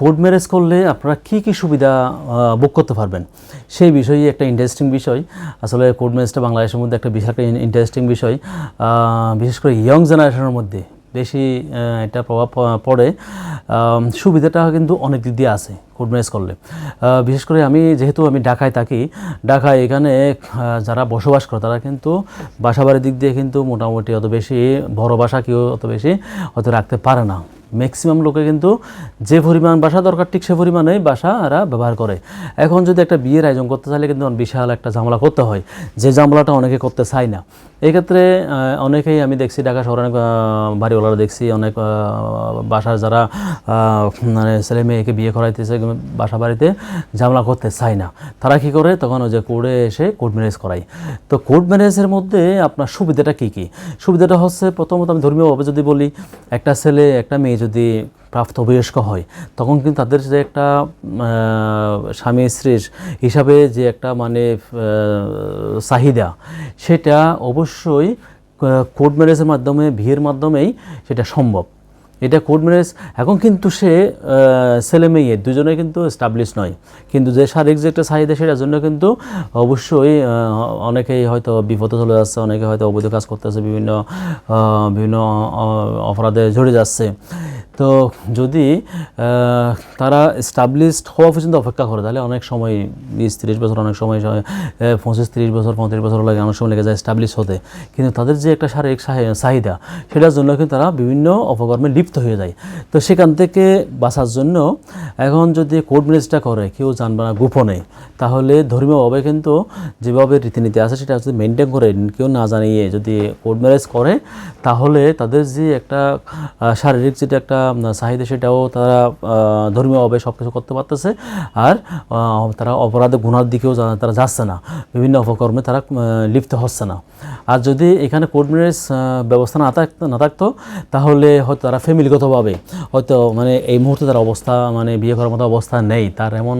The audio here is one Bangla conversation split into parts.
কোর্ট ম্যারেজ করলে আপনারা কী কী সুবিধা বুক করতে পারবেন? সেই বিষয়ে একটা ইন্টারেস্টিং বিষয়। আসলে কোর্ট ম্যারেজটা বাংলাদেশের মধ্যে একটা বিশাল ইন্টারেস্টিং বিষয়। বিশেষ করে ইয়ং জেনারেশনের মধ্যে বেশি এটা প্রভাব পড়ে। সুবিধাটা কিন্তু অনেক দিক দিয়ে আছে কোর্ট ম্যারেজ করলে। বিশেষ করে আমি যেহেতু আমি ঢাকায় থাকি, ঢাকায় এখানে যারা বসবাস করে তারা কিন্তু বাসা বাড়ির দিক দিয়ে কিন্তু মোটামুটি অত বেশি, বড় বাসা কেউ অত বেশি অত রাখতে পারে না। ম্যাক্সিমাম লোকে কিন্তু যে পরিমাণ বাসা দরকার, ঠিক সে পরিমাণেই বাসা এরা ব্যবহার করে। এখন যদি একটা বিয়ের আয়োজন করতে চাইলে কিন্তু বিশাল একটা ঝামেলা করতে হয়। যে ঝামেলাটা অনেকে করতে চায় না। এক্ষেত্রে অনেকেই আমি দেখছি ঢাকা শহরে অনেক বাড়িওয়ালারা দেখছি, অনেক বাসার যারা মানে ছেলে মেয়েকে বিয়ে করাইতেছে বাসা বাড়িতে ঝামেলা করতে চায় না, তারা কি করে? তখন ওই যে কোর্টে এসে কোর্ট ম্যারেজ করায়। তো কোর্ট ম্যারেজের মধ্যে আপনার সুবিধাটা কি কি? সুবিধাটা হচ্ছে, প্রথমত আমি ধর্মীয়ভাবে যদি বলি, একটা ছেলে, একটা মেয়ে যদি প্রাপ্তবয়স্ক হয়, তখন কিন্তু তাদের যে একটা স্বামী স্ত্রীর হিসাবে যে একটা মানে চাহিদা, সেটা অবশ্যই কোর্ট ম্যারেজের মাধ্যমে, বিয়ের মাধ্যমেই সেটা সম্ভব। এটা কোর্ট ম্যারেজ এখন কিন্তু সে ছেলে মেয়ে, দুজনে কিন্তু স্টাবলিশ নয়। কিন্তু যে শারীরিক যে একটা চাহিদা, সেটার জন্য কিন্তু অবশ্যই অনেকেই হয়তো বিপদে চলে যাচ্ছে, অনেকে হয়তো অবৈধ কাজ করতেছে, বিভিন্ন বিভিন্ন অপরাধে জড়িয়ে যাচ্ছে। তো যদি তারা স্টাবলিশড হওয়া পর্যন্ত অপেক্ষা করে, তাহলে অনেক সময় বিশ তিরিশ বছর, অনেক সময় পঁচিশ তিরিশ বছর, পঁয়ত্রিশ বছর লাগে অনেক সময় লেগে যায় স্টাবলিশ হতে। কিন্তু তাদের যে একটা শারীরিক চাহি- চাহিদা, সেটার জন্য কিন্তু তারা বিভিন্ন অপকর্মে লিপ্ত হয়ে যায়। তো সেখান থেকে বাঁচার জন্য এখন যদি কোর্ট ম্যারেজটা করে, কেউ জানবে না গোপনে তাহলে ধর্মীয়ভাবে কিন্তু যেভাবে রীতিনীতি আছে সেটা যদি মেনটেন করে কেউ না জানিয়ে যদি কোর্ট ম্যারেজ করে, তাহলে তাদের যে একটা শারীরিক যেটা একটা চাহিদা সেটাও তারা ধর্মীয়ভাবে সব কিছু করতে পারতেছে। আর তারা অপরাধে গুণার দিকেও তারা যাচ্ছে না। বিভিন্ন অপকর্মে তারা লিপ্ত হচ্ছে না। আর যদি এখানে কোর্ট ম্যারেজ ব্যবস্থা না থাকতো না থাকতো, তাহলে হয়তো তারা ফ্যামিলিগতভাবে হয়তো মানে এই মুহূর্তে তার অবস্থা মানে বিয়ে করার মতো অবস্থা নেই। তার এমন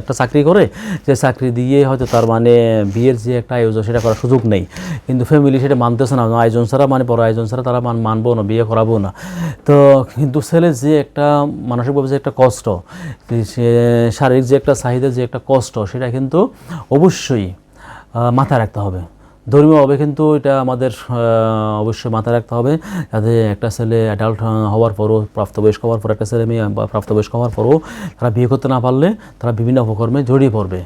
একটা চাকরি করে যে চাকরি দিয়ে হয়তো তার মানে বিয়ের যে একটা আয়োজন, সেটা করার সুযোগ নেই। কিন্তু ফ্যামিলি সেটা মানতেছে না। আয়োজন ছাড়া মানে বড় আয়োজন ছাড়া তারা মান মানবো না, বিয়ে করাবো না। তো কিন্তু ছেলে যে একটা মানসিকভাবে যে একটা কষ্ট, সে শারীরিক যে একটা চাহিদা যে একটা কষ্ট, সেটা কিন্তু অবশ্যই মাথায় রাখতে হবে। ধর্মীয়ভাবে কিন্তু এটা আমাদের অবশ্যই মাথায় রাখতে হবে। যাতে একটা ছেলে অ্যাডাল্ট হওয়ার পরও, প্রাপ্তবয়স্ক হওয়ার পর একটা ছেলে মেয়ে বা প্রাপ্তবয়স্ক হওয়ার পরও তারা বিয়ে করতে না পারলে তারা বিভিন্ন অপকর্মে জড়িয়ে পড়বে।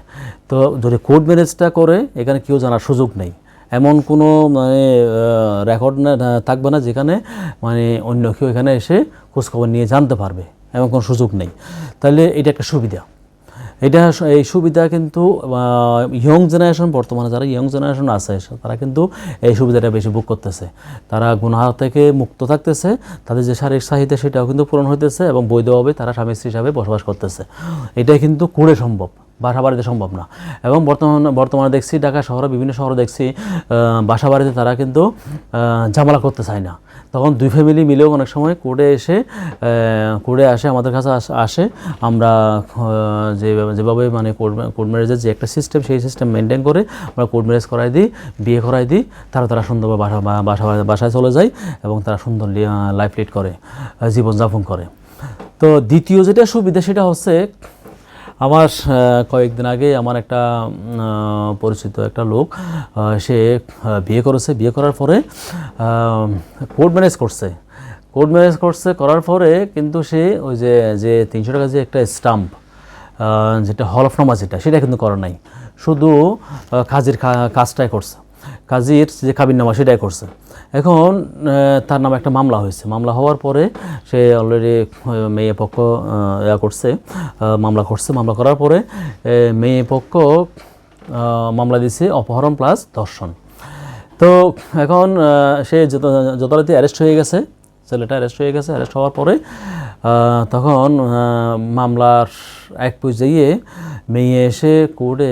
তো যদি কোর্ট ম্যারেজটা করে, এখানে কেউ জানার সুযোগ নেই। এমন কোনো মানে রেকর্ড না থাকবে না যেখানে মানে অন্য কেউ এখানে এসে খোঁজখবর নিয়ে জানতে পারবে। এমন কোনো সুযোগ নেই। তাহলে এটা একটা সুবিধা। এটা এই সুবিধা কিন্তু ইয়ং জেনারেশন বর্তমানে যারা ইয়ং জেনারেশন আছে, তারা কিন্তু এই সুবিধাটা বেশি বুক করতেছে। তারা গুনাহ থেকে মুক্ত থাকতেছে, তাদের যে শারীরিক চাহিদা সেটাও কিন্তু পূরণ হইতেছে এবং বৈধভাবে তারা স্বামী স্ত্রী হিসাবে বসবাস করতেছে। এটাই কিন্তু করে সম্ভব। বাসা বাড়িতে সম্ভব না। এবং বর্তমান, বর্তমানে দেখছি ঢাকা শহরে, বিভিন্ন শহরে দেখছি বাসা বাড়িতে তারা কিন্তু ঝামেলা করতে চায় না। তখন দুই ফ্যামিলি মিলেও অনেক সময় কোর্টে এসে কোর্টে আসে, আমাদের কাছে আস- আমরা যে, যেভাবে মানে কোর্ট ম্যারেজের যে একটা সিস্টেম সেই সিস্টেম মেনটেন করে আমরা কোর্ট ম্যারেজ করাই দিই, বিয়ে করাই দিই। তারা তারা সুন্দরভাবে বাসা বাসা, বাসায় চলে যায় এবং তারা সুন্দর লাইফ লিড করে জীবনযাপন করে। তো দ্বিতীয় যেটা সুবিধা সেটা হচ্ছে আমার কয়েকদিন আগে আমার একটা পরিচিত একটা লোক সে বিয়ে করেছে। বিয়ে করার পরে কোর্ট ম্যানেজ করছে। কোর্ট ম্যানেজ করছে, করার পরে কিন্তু সে ওই যে যে তিনশো টাকা যে একটা স্টাম্প যেটা হল অফ হলফনামা যেটা, সেটা কিন্তু করা নাই। শুধু কাজের কাজটাই করছে। কাজের যে কাবিননামা সেটাই করছে। এখন তার নামে একটা মামলা হয়েছে। মামলা হওয়ার পরে সে অলরেডি মেয়ে পক্ষ ইয়া করছে মামলা করছে। মামলা করার পরে মেয়ে পক্ষ মামলা দিছে অপহরণ প্লাস ধর্ষণ। তো এখন সে যথারীতি অ্যারেস্ট হয়ে গেছে, ছেলেটা অ্যারেস্ট হয়ে গেছে। অ্যারেস্ট হওয়ার পরে তখন মামলার এক পর্যায়ে মেয়ে এসে কোর্টে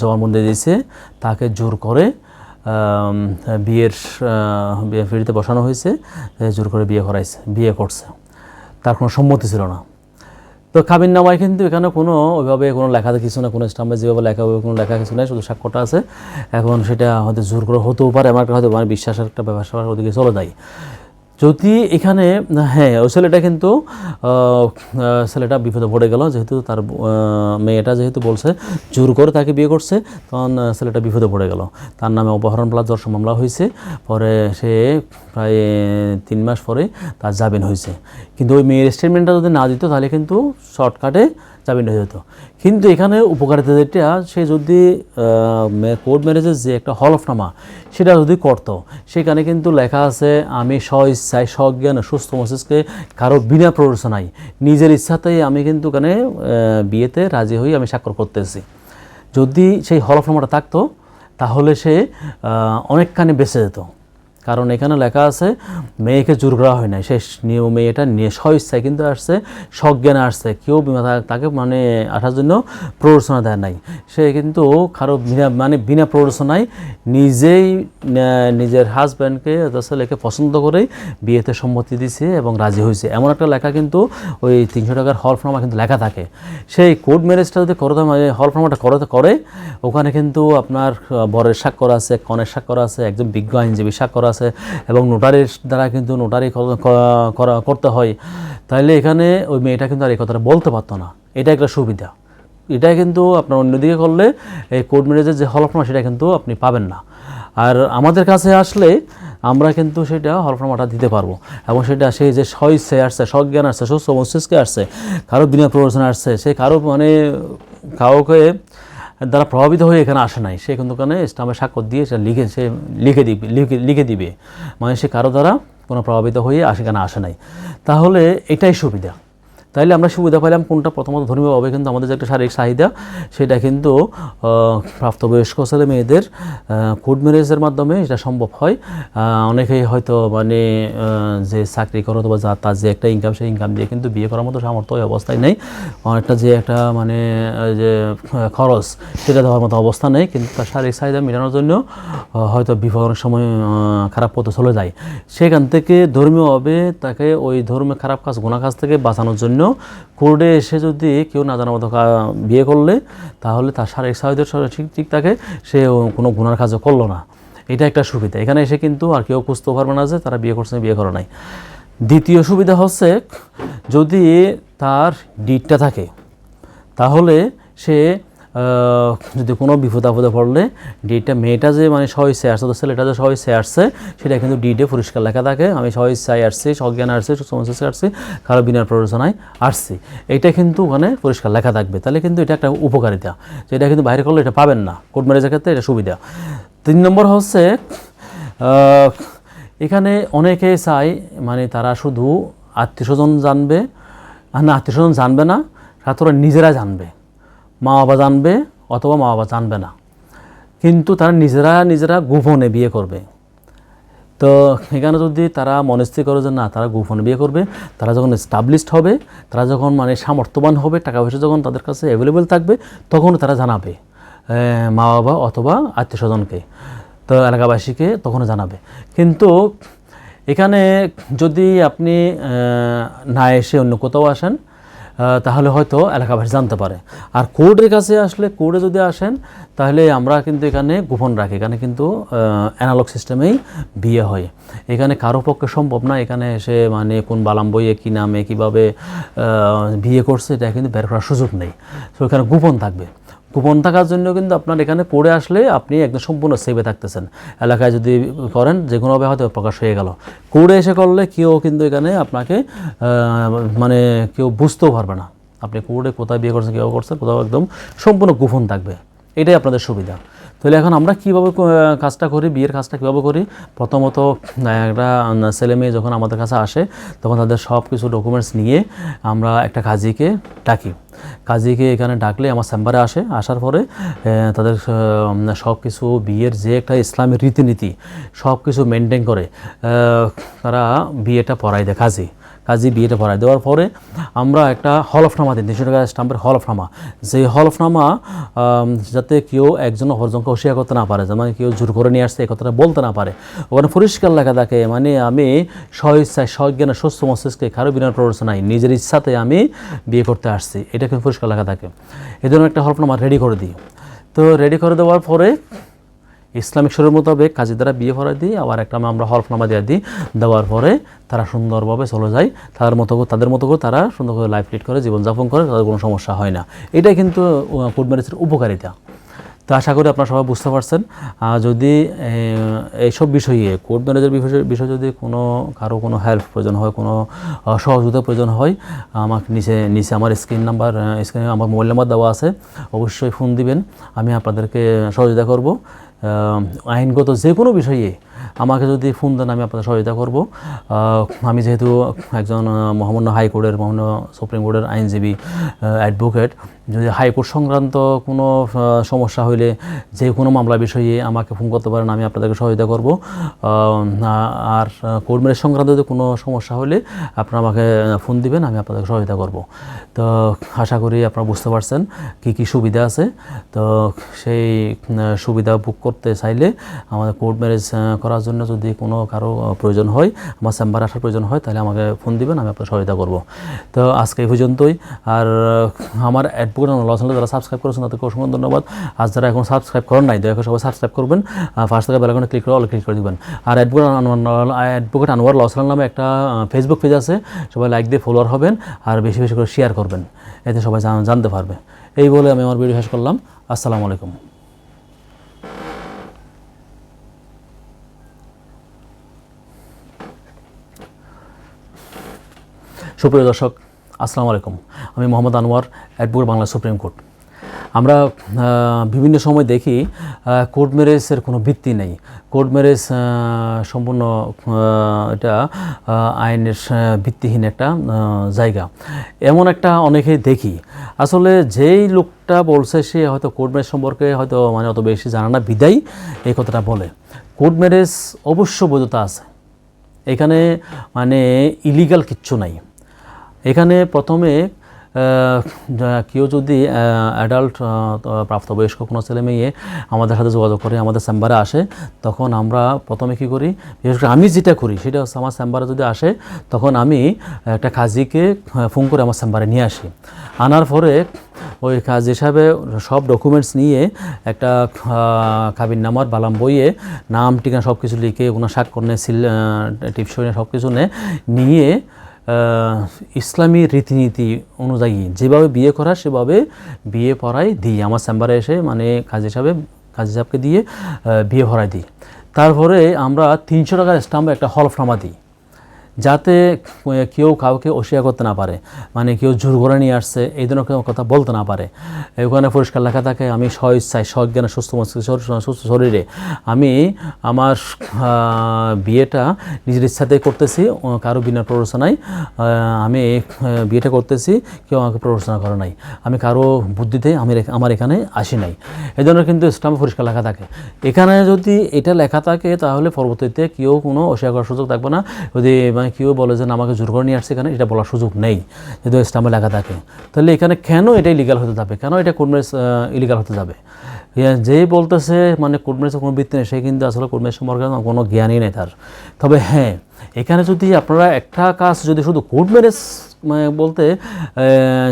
জবানবন্দি দিয়েছে। তাকে জোর করে বিয়ের বিয়ে ফিরিতে বসানো হয়েছে জোর করে বিয়ে করাইছে, বিয়ে করছে। তার কোনো সম্মতি ছিল না। তো কাবিন নামায় কিন্তু এখানে কোনো ওইভাবে কোনো লেখা কিছু না, কোনো স্টাম্পে যেভাবে লেখা হবে, কোনো লেখা কিছু নাই, শুধু সাক্ষ্যটা আছে। এখন সেটা হয়তো জোর করে হতেও পারে, আমার হয়তো মানে বিশ্বাসের একটা ব্যবসা ওদিকে চলে যায়। যদি এখানে হ্যাঁ ওই ছেলেটা কিন্তু ছেলেটা বিপদে পড়ে গেল, যেহেতু তার মেয়েটা যেহেতু বলছে, জোর করে তাকে বিয়ে করছে, তখন ছেলেটা বিপদে পড়ে গেল। তার নামে অপহরণ, প্লাস দর্শন মামলা হয়েছে। পরে সে প্রায় তিন মাস পরে তার জামিন হয়েছে। কিন্তু ওই মেয়ের স্টেটমেন্টটা যদি না দিত, তাহলে কিন্তু শর্টকাটে জামিন হয়ে যেত কিন্তু এখানে উপকারিতা যেটা, সে যদি কোর্ট ম্যারেজের যে একটা হলফনামা, সেটা যদি করত, সেখানে কিন্তু লেখা আছে, আমি স্ব ইচ্ছায় স্বজ্ঞান সুস্থ মস্তিষ্কে কারও বিনা প্ররোচনায় নিজের ইচ্ছাতেই আমি কিন্তু এখানে বিয়েতে রাজি হয়ে আমি স্বাক্ষর করতেছি। যদি সেই হলফনামাটা থাকতো, তাহলে সে অনেকখানি বেঁচে যেত। কারণ এখানে লেখা আছে, মেয়েকে জোর করা হয় না সে নিয়ে মেয়েটা নিয়ে স্বইচ্ছায় কিন্তু আসছে, সজ্ঞানে আসছে। কেউ তাকে মানে আসার জন্য প্ররোচনা দেয় নাই। সে কিন্তু কারও বিনা মানে বিনা প্ররোচনায় নিজেই নিজের হাজব্যান্ডকে ছেলেকে পছন্দ করেই বিয়েতে সম্মতি দিছে এবং রাজি হয়েছে। এমন একটা লেখা কিন্তু ওই তিনশো টাকার হলফনামা কিন্তু লেখা থাকে। সেই কোর্ট ম্যারেজটা যদি করতে হলফনামাটা করতে করে, ওখানে কিন্তু আপনার বরের স্বাক্ষর আছে, কনের স্বাক্ষর আছে, একজন বিজ্ঞ আইনজীবী স্বাক্ষর আছে এবং নোটারির দ্বারা কিন্তু নোটারি করতে হয়। তাহলে এখানে ওই মেয়েটা কিন্তু আর এই কথাটা বলতে পারতো না। এটা একটা সুবিধা। এটা কিন্তু আপনার অন্যদিকে করলে এই কোর্ট ম্যারেজের যে হলফনামা, সেটা কিন্তু আপনি পাবেন না। আর আমাদের কাছে আসলে আমরা কিন্তু সেটা হলফনামাটা দিতে পারব। এবং সেটা সেই যে স্বইচ্ছে আসছে, সজ্ঞান আসছে, সুস্থ মস্তিষ্কে আসছে, কারও বিনা প্ররোচনা আসছে, সে কারও মানে কাউকে দ্বারা প্রভাবিত হয়ে এখানে আসে নাই। সে কিন্তু ওখানে স্টামে সাক্ষর দিয়ে সে লিখে সে লিখে দিবে, লিখে লিখে দিবে। মানে সে কারও দ্বারা কোনো প্রভাবিত হয়ে এখানে আসে নাই। তাহলে এটাই সুবিধা। তাইলে আমরা সুবিধা পাইলাম কোনটা? প্রথমত ধর্মীয়ভাবে কিন্তু আমাদের যে একটা শারীরিক চাহিদা, সেটা কিন্তু প্রাপ্তবয়স্ক ছেলে মেয়েদের কোর্ট ম্যারেজের মাধ্যমে এটা সম্ভব হয়। অনেকেই হয়তো মানে যে চাকরি করে অথবা যা, তার যে একটা ইনকাম সেই ইনকাম দিয়ে কিন্তু বিয়ে করার মতো সামর্থ্য ওই অবস্থায় নেই। অনেকটা যে একটা মানে যে খরচ, সেটা দেওয়ার মতো অবস্থা নেই। কিন্তু তার শারীরিক চাহিদা মেটানোর জন্য হয়তো অনেক সময় খারাপ পথে চলে যায়। সেখান থেকে ধর্মীয়ভাবে তাকে ওই ধর্মে খারাপ কাজ গোনা কাজ থেকে বাঁচানোর জন্য কোর্টে এসে যদি কেউ না জানা মতো বিয়ে করলে, তাহলে তার শারীরিক সাহায্যের ঠিক ঠিক থাকে, সে কোনো গুনার কাজও করল না। এটা একটা সুবিধা। এখানে এসে কিন্তু আর কেউ খুঁজতেও পারবে না যে তারা বিয়ে করছে বিয়ে করে নাই। দ্বিতীয় সুবিধা হচ্ছে, যদি তার ডিটটা থাকে, তাহলে সে যদি কোনো বিপদ আপদে পড়লে ডিটটা মেয়েটা যে মানে সহিসে আসছে তো ছেলেটা যে সহিসে আসছে সেটা কিন্তু ডিটে পরিষ্কার লেখা থাকে। আমি সহিসায় আসছি সজ্ঞান আসছি সমস্যা আসছি কারও বিনার প্ররোচনায় আসছি। এটা কিন্তু ওখানে পরিষ্কার লেখা থাকবে। তাহলে কিন্তু এটা একটা উপকারিতা। যেটা কিন্তু বাইরে করলে এটা পাবেন না। কোর্ট ম্যারেজের ক্ষেত্রে এটা সুবিধা। তিন নম্বর হচ্ছে এখানে অনেকে চায় মানে তারা শুধু আত্মীয় স্বজন জানবে। না আত্মীয় স্বজন জানবে না ছাত্ররা নিজেরা জানবে। মা বাবা জানবে অথবা মা বাবা জানবে না। কিন্তু তারা নিজেরা নিজেরা গোপনে বিয়ে করবে। তো এখানে যদি তারা মনস্থির করে যে না, তারা গোপনে বিয়ে করবে, তারা যখন এস্টাবলিশড হবে, তারা যখন মানে সামর্থ্যবান হবে টাকা পয়সা যখন তাদের কাছে অ্যাভেলেবেল থাকবে তখন তারা জানাবে মা বাবা অথবা আত্মীয় স্বজনকে তো এলাকাবাসীকে তখন জানাবে। কিন্তু এখানে যদি আপনি না এসে অন্য কোথাও আসেন তাহলে হয়তো এলাকাবাসী জানতে পারে। আর কোর্টের কাছে আসলে কোর্টে যদি আসেন, তাহলে আমরা কিন্তু এখানে গোপন রাখি। এখানে কিন্তু অ্যানালগ সিস্টেমেই বিয়ে হয়। এখানে কারও পক্ষে সম্ভব না এখানে এসে মানে কোন বালাম বইয়ে কী নামে, কীভাবে বিয়ে করছে, এটা কিন্তু বের করার সুযোগ নেই। তো এখানে গোপন থাকবে। গোপন থাকার জন্য কিন্তু আপনার এখানে পড়ে আসলে আপনি একদম সম্পূর্ণ সেভে থাকতেছেন। এলাকায় যদি করেন, যে কোনোভাবে হয়তো প্রকাশ হয়ে গেল। করে এসে করলে কেউ কিন্তু এখানে আপনাকে মানে কেউ বুঝতেও পারবে না। আপনি কোর্টে কোথায় বিয়ে করছেন, কেউ করছেন, কোথাও একদম সম্পূর্ণ গোপন থাকবে। এটাই আপনাদের সুবিধা। তাহলে এখন আমরা কীভাবে কাজটা করি, বিয়ের কাজটা কীভাবে করি? প্রথমত একটা ছেলে মেয়ে যখন আমাদের কাছে আসে, তখন তাদের সব কিছু ডকুমেন্টস নিয়ে আমরা একটা কাজীকে ডাকি। কাজীকে এখানে ডাকলে আমার চেম্বারে আসে। আসার পরে তাদের সব কিছু বিয়ের যে একটা ইসলামের রীতিনীতি সব কিছু মেনটেন করে তারা বিয়েটা পড়াই দেয় কাজী। কাজী বিয়েটা পড়ায়। দেওয়ার পরে আমরা একটা হলফনামা দিই তিনশো টাকা স্টাম্পের হলফনামা যে হলফনামা যাতে কেউ একজন অপরজনকে অস্বীকার করতে না পারে মানে কেউ জোর করে নিয়ে আসছে, এই কথাটা বলতে না পারে। ওখানে পরিষ্কার লেখা থাকে মানে আমি স্বইচ্ছায় সজ্ঞানে সুস্থ মস্তিষ্কে কারও বিনা প্ররোচনায় নিজের ইচ্ছাতে আমি বিয়ে করতে আসছি। এটা কিন্তু পরিষ্কার লেখা থাকে। এই ধরনের একটা হলফনামা রেডি করে দিই। তো রেডি করে দেওয়ার পরে ইসলামিক শরীর মোতাবেক কাজী দ্বারা বিয়ে করা দিই, আবার একটা আমরা হলফনামা দিয়ে দিই। দেওয়ার পরে তারা সুন্দরভাবে চলে যায়। তাদের মতো তাদের মতো করে তারা সুন্দর করে লাইফ লিড করে, জীবনযাপন করে, তাদের কোনো সমস্যা হয় না। এটাই কিন্তু কোর্ট ম্যারেজের উপকারিতা। তো আশা করি আপনারা সবাই বুঝতে পারছেন। যদি এইসব বিষয়ে কোর্ট ম্যারেজের বিষয়ে যদি কোনো, কারও কোনো হেল্প প্রয়োজন হয়, কোনো সহযোগিতা প্রয়োজন হয়, আমাকে নিচে নিচে আমার স্ক্রিন নাম্বার স্ক্রিনে আমার মোবাইল নাম্বার দেওয়া আছে। অবশ্যই ফোন দিবেন। আমি আপনাদেরকে সহযোগিতা করব। আইনগত যে কোনো বিষয়ে আমাকে যদি ফোন দেন, আমি আপনাদের সহযোগিতা করব। আমি যেহেতু একজন মহামান্য হাইকোর্টের মহামান্য সুপ্রিম কোর্টের আইনজীবী অ্যাডভোকেট যদি হাইকোর্ট সংক্রান্ত কোনো সমস্যা হইলে যে কোনো মামলা বিষয়ে আমাকে ফোন করতে পারেন, আমি আপনাদেরকে সহযোগিতা করব। আর কোর্ট ম্যারেজ সংক্রান্ত যদি কোনো সমস্যা হলে আপনারা আমাকে ফোন দিবেন, আমি আপনাদেরকে সহযোগিতা করব। তো আশা করি আপনারা বুঝতে পারছেন কি কি সুবিধা আছে। তো সেই সুবিধা বুক করতে চাইলে আমাদের কোর্ট ম্যারেজ করার জন্য যদি কোনো কারও প্রয়োজন হয়, আমার চেম্বারে আসার প্রয়োজন হয়, তাহলে আমাকে ফোন দিবেন, আমি আপনার সহায়তা করব। তো আজকে এই পর্যন্তই। আর আমার অ্যাডভোকেট লসনলে যারা সাবস্ক্রাইব করেছেন, তাদেরকে অসংখ্য ধন্যবাদ। আর যারা এখন সাবস্ক্রাইব করেন নাই, দয়া করে সবাই সাবস্ক্রাইব করবেন। ফার্স্ট থেকে বেলাকনে ক্লিক করে অল ক্লিক করে দিবেন। আর অ্যাডভোকেট অ্যাডভোকেট আনোয়ার লসলাল নামে একটা ফেসবুক পেজ আছে। সবাই লাইক দিয়ে ফলোয়ার হবেন, আর বেশি বেশি করে শেয়ার করবেন। এতে সবাই জান- জানতে পারবে। এই বলে আমি আমার ভিডিও শেষ করলাম। আসসালামু আলাইকুম। সুপ্রিয় দর্শক, আসসালামু আলাইকুম। আমি Mohammad Anwar advocate Bangla supreme court আমরা বিভিন্ন সময় দেখি কোর্ট ম্যারেজের কোনো ভিত্তি নেই। কোর্ট ম্যারেজ সম্পূর্ণ এটা আইনের ভিত্তিহীন একটা জায়গা। এমন একটা অনেকেই দেখি। আসলে যেই লোকটা বলছে, সে হয়তো কোর্ট ম্যারেজ সম্পর্কে হয়তো মানে অত বেশি জানা না, বিদায় এই কথাটা বলে। কোর্ট ম্যারেজ অবশ্য বৈধতা আছে। এখানে মানে ইলিগাল কিচ্ছু নাই। এখানে প্রথমে কেউ যদি অ্যাডাল্ট প্রাপ্তবয়স্ক কোনো ছেলে মেয়ে আমাদের সাথে যোগাযোগ করে আমাদের চেম্বারে আসে তখন আমরা প্রথমে কি করি বিশেষ করে আমি যেটা করি সেটা হচ্ছে আমার চেম্বারে যদি আসে তখন আমি একটা কাজীকে ফোন করে আমার চেম্বারে নিয়ে আসি। আনার পরে ওই কাজ হিসাবে সব ডকুমেন্টস নিয়ে একটা কাবিন নামার বালাম বইয়ে নাম ঠিকানা সব কিছু লিখে ওনার স্বাক্ষর নিয়ে সিল টিপস সব কিছু নিয়ে আহ, ইসলামী রীতিনীতি অনুযায়ী যেভাবে বিয়ে করা সেভাবে বিয়ে পড়াই দিই। আমার চেম্বারে এসে মানে কাজ হিসাবে কাজ হিসাবকে দিয়ে বিয়ে পড়াই দিই। তারপরে আমরা তিনশো টাকার স্টাম্প একটা হলফনামা দিই। যাতে কেউ কাউকে অস্বীকার করতে না পারে। মানে কেউ জোর করে নিয়ে আসছে, এই ধরনের কোনো কথা বলতে না পারে। ওখানে পরিষ্কার লেখা থাকে, আমি স্ব ইচ্ছায় সজ্ঞানে সুস্থ সুস্থ শরীরে। আমি আমার বিয়েটা নিজের ইচ্ছাতে করতেছি কারও বিনা প্ররোচনায়। আমি বিয়েটা করতেছি, কেউ আমাকে প্ররোচনা করে নাই। আমি কারও বুদ্ধিতে আমি আমার এখানে আসি নাই। এই ধরনের কিন্তু স্টাম্পে পরিষ্কার লেখা থাকে। এখানে যদি এটা লেখা থাকে, তাহলে পরবর্তীতে কেউ কোনো অস্বীকার করার সুযোগ থাকবে না। যদি মানে কেউ বলে যে আমাকে জোর করে নিয়ে আসছে এখানে এটা বলার সুযোগ নেই যদি স্টাম্পে লেখা থাকে। তাহলে এখানে কেন এটা ইলিগাল হতে যাবে? কেন এটা কোর্টমেস ইলিগাল হতে যাবে? যেই বলতেছে মানে কোর্টমেসের কোনো ভিত্তি নেই, সে কিন্তু আসলে কোর্টমেস সম্পর্কে কোনো জ্ঞানই নেই তার। তবে হ্যাঁ এখানে যদি আপনারা একটা কাজ যদি শুধু কোর্ট ম্যারেজ বলতে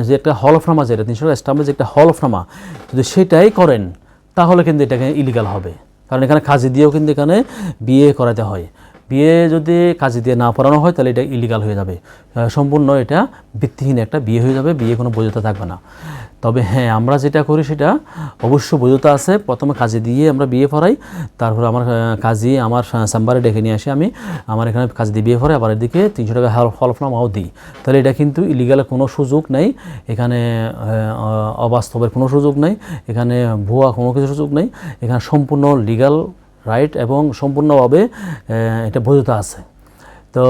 যে একটা হল হলফনামা যেটা তিনশো স্টাম্পে যে একটা হলফনামা যদি সেটাই করেন, তাহলে কিন্তু এটাকে ইলিগাল হবে। কারণ এখানে কাজী দিয়েও কিন্তু এখানে বিয়ে করাতে হয়। বিয়ে যদি কাজে দিয়ে না পড়ানো হয়, তাহলে এটা ইলিগাল হয়ে যাবে। সম্পূর্ণ এটা ভিত্তিহীন একটা বিয়ে হয়ে যাবে, বিয়ে কোনো বৈধতা থাকবে না। তবে হ্যাঁ আমরা যেটা করি সেটা অবশ্য বৈধতা আছে। প্রথমে কাজে দিয়ে আমরা বিয়ে পড়াই, তারপর আমার কাজে আমার চেম্বারে ডেকে নিয়ে আসি আমি। আমার এখানে কাজ দিয়ে বিয়ে পড়াই, আবার এদিকে তিনশো টাকা হল- হলফনামাও দিই। তাহলে এটা কিন্তু ইলিগালের কোনো সুযোগ নেই। এখানে অবাস্তবের কোনো সুযোগ নেই। এখানে ভুয়া কোনো কিছু সুযোগ নেই। এখানে সম্পূর্ণ লিগাল রাইট এবং সম্পূর্ণভাবে এটা বৈধতা আছে। তো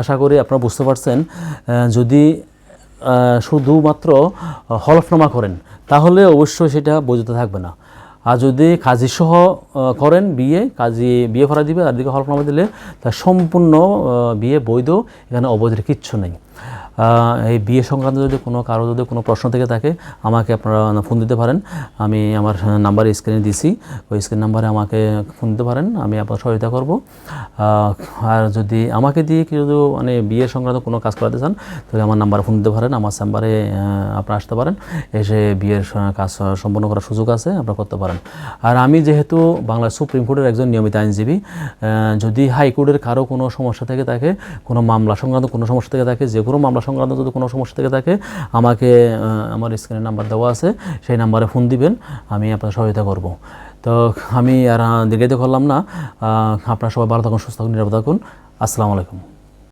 আশা করি আপনারা বুঝতে পারছেন যদি শুধুমাত্র হলফনামা করেন, তাহলে অবশ্যই সেটা বৈধতা থাকবে না। আর যদি কাজী সহ করেন বিয়ে, কাজী বিয়ে ভরা দিবে, আর দিকে হলফনামা দিলে, তা সম্পূর্ণ বিয়ে বৈধ, এখানে অবৈধের কিচ্ছু নেই। এই বিয়ে সংক্রান্ত যদি কোনো কারও যদি কোনো প্রশ্ন থেকে থাকে, আমাকে আপনারা ফোন দিতে পারেন। আমি আমার নাম্বার স্ক্রিনে দিছি। ওই স্ক্রিন নাম্বারে আমাকে ফোন দিতে পারেন। আমি আপনার সহায়তা করব। আর যদি আমাকে দিয়ে কেউ মানে বিয়ে সংক্রান্ত কোনো কাজ করাতে চান, তাহলে আমার নাম্বারে ফোন দিতে পারেন। আমার চেম্বারে আপনারা আসতে পারেন। এসে বিয়ের কাজ সম্পন্ন করার সুযোগ আছে, আপনারা করতে পারেন। আর আমি যেহেতু বাংলা সুপ্রিম কোর্টের একজন নিয়মিত আইনজীবী যদি হাইকোর্টের কারও কোনো সমস্যা থেকে থাকে, কোনো মামলা সংক্রান্ত কোনো সমস্যা থেকে থাকে, যে কোনো মামলা সংক্রান্ত যদি কোনো সমস্যা থেকে থাকে, আমাকে আমার স্ক্রিনের নাম্বার দেওয়া আছে, সেই নাম্বারে ফোন দিবেন, আমি আপনার সহায়তা করব। তো আমি আর দীর্ঘায়িত করলাম না আপনারা সবাই ভালো থাকুন, সুস্থ থাকুন, নিরাপদ থাকুন। আসসালামু আলাইকুম।